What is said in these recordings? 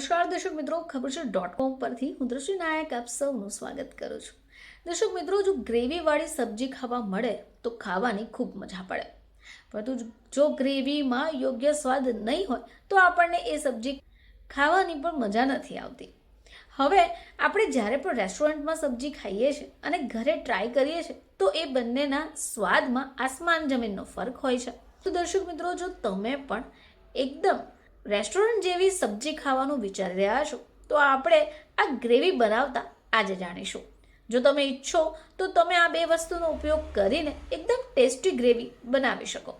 નમસ્કાર, દર્શક મિત્રો, ખબર છે ડોટ કોમ પરથી હું દ્રશ્ય નાયક આપ સૌનું સ્વાગત કરું છું. દર્શક મિત્રો, જો ગ્રેવીવાળી સબ્જી ખાવા મળે, તો ખાવાની ખૂબ મજા પડે. પરંતુ જો ગ્રેવીમાં યોગ્ય સ્વાદ નહીં હોય, તો આપણને એ સબ્જી ખાવાની પણ મજા નથી આવતી. હવે, આપણે જ્યારે પણ રેસ્ટોરન્ટમાં સબ્જી ખાઈએ છીએ અને ઘરે ટ્રાય કરીએ છીએ તો એ બંનેના સ્વાદમાં આસમાન જમીનનો ફરક હોય છે. તો દર્શક મિત્રો, જો તમે પણ એકદમ રેસ્ટોરન્ટ જેવી સબ્જી ખાવાનું વિચારી રહ્યા છો, તો આપણે આ ગ્રેવી બનાવતા આજે જાણીશું. જો તમે ઈચ્છો તો તમે આ બે વસ્તુનો ઉપયોગ કરીને એકદમ ટેસ્ટી ગ્રેવી બનાવી શકો.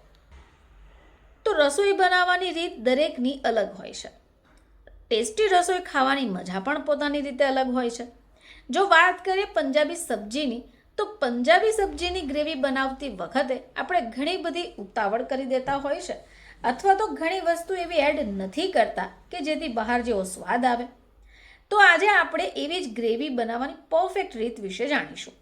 તો રસોઈ બનાવવાની રીત દરેકની અલગ હોય છે. ટેસ્ટી રસોઈ ખાવાની મજા પણ પોતાની રીતે અલગ હોય છે. જો વાત કરીએ પંજાબી સબ્જીની, તો પંજાબી સબ્જીની ગ્રેવી બનાવતી વખતે આપણે ઘણી બધી ઉતાવળ કરી દેતા હોય છે. અથવા તો ઘણી વસ્તુ એવી એડ નથી કરતા કે જેથી બહાર જેવો સ્વાદ આવે. તો આજે આપણે એવી જ ગ્રેવી બનાવવાની પરફેક્ટ રીત વિશે જાણીશું.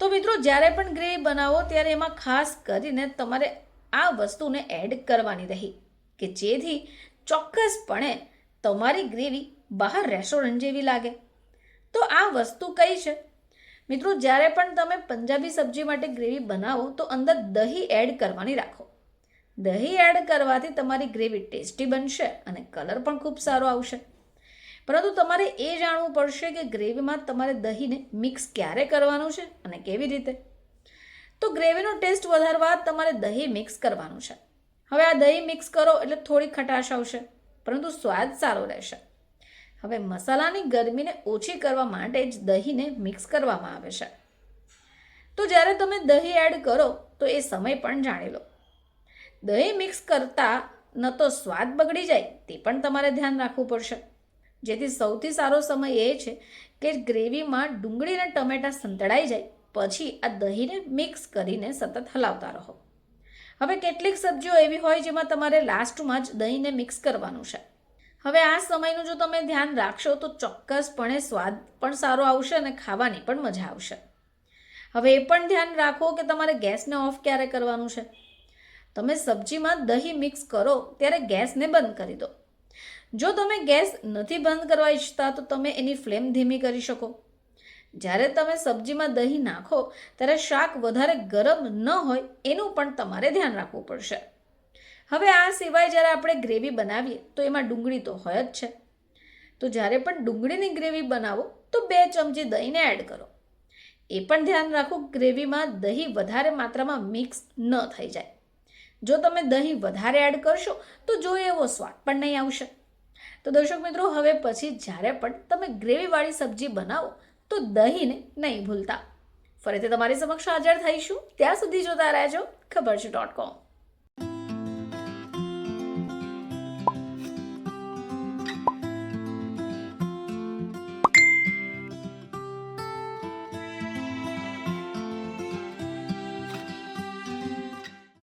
તો મિત્રો, જ્યારે પણ ગ્રેવી બનાવો, ત્યારે એમાં ખાસ કરીને તમારે આ વસ્તુને એડ કરવાની રહી કે જેથી ચોક્કસપણે તમારી ગ્રેવી બહાર રેસ્ટોરન્ટ જેવી લાગે. તો આ વસ્તુ કઈ છે? મિત્રો, જ્યારે પણ તમે પંજાબી સબ્જી માટે ગ્રેવી બનાવો, તો અંદર દહીં એડ કરવાની રાખો. દહીં એડ કરવાથી તમારી ગ્રેવી ટેસ્ટી બનશે અને કલર પણ ખૂબ સારો આવશે. પરંતુ તમારે એ જાણવું પડશે કે ગ્રેવીમાં તમારે દહીંને મિક્સ ક્યારે કરવાનું છે અને કેવી રીતે? તો ગ્રેવીનો ટેસ્ટ વધારવા તમારે દહીં મિક્સ કરવાનું છે. હવે આ દહીં મિક્સ કરો એટલે થોડી ખટાશ આવશે, પરંતુ સ્વાદ સારો રહેશે. હવે મસાલાની ગરમીને ઓછી કરવા માટે જ દહીંને મિક્સ કરવામાં આવે છે. તો જ્યારે તમે દહીં એડ કરો, તો એ સમય પણ જાણી લો. દહીં મિક્સ કરતાં ન તો સ્વાદ બગડી જાય, તે પણ તમારે ધ્યાન રાખવું પડશે. જેથી સૌથી સારો સમય એ છે કે ગ્રેવીમાં ડુંગળી અને ટમેટાં સંતળાઈ જાય, પછી આ દહીંને મિક્સ કરીને સતત હલાવતા રહો. હવે કેટલીક સબ્જીઓ એવી હોય જેમાં તમારે લાસ્ટમાં જ દહીંને મિક્સ કરવાનું છે. હવે આ સમયનું જો તમે ધ્યાન રાખશો તો ચોક્કસપણે સ્વાદ પણ સારો આવશે અને ખાવાની પણ મજા આવશે. હવે એ પણ ધ્યાન રાખો કે તમારે ગેસને ઓફ ક્યારે કરવાનું છે. તમે સબ્જીમાં દહીં મિક્સ કરો ત્યારે ગેસને બંધ કરી દો. જો તમે ગેસ નથી બંધ કરવા ઈચ્છતા તો તમે એની ફ્લેમ ધીમી કરી શકો. જ્યારે તમે સબ્જીમાં દહીં નાખો ત્યારે શાક વધારે ગરમ ન હોય એનું પણ તમારે ધ્યાન રાખવું પડશે. હવે આ સિવાય જ્યારે આપણે ગ્રેવી બનાવીએ તો એમાં ડુંગળી તો હોય જ છે. તો જ્યારે પણ ડુંગળીની ગ્રેવી બનાવો તો બે ચમચી દહીંને એડ કરો. એ પણ ધ્યાન રાખો ગ્રેવીમાં દહીં વધારે માત્રામાં મિક્સ ન થઈ જાય. જો તમે દહીં વધારે એડ કરશો, તો જોઈએ એવો સ્વાદ પણ નહીં આવશે. તો દર્શક મિત્રો, હવે પછી જ્યારે પણ તમે ગ્રેવીવાળી સબ્જી બનાવો, તો દહીંને નહીં ભૂલતા. ફરીથી તમારી સમક્ષ હાજર થઈશું. ત્યાં સુધી જોતા રહેજો. ખબર છે ડોટ કોમ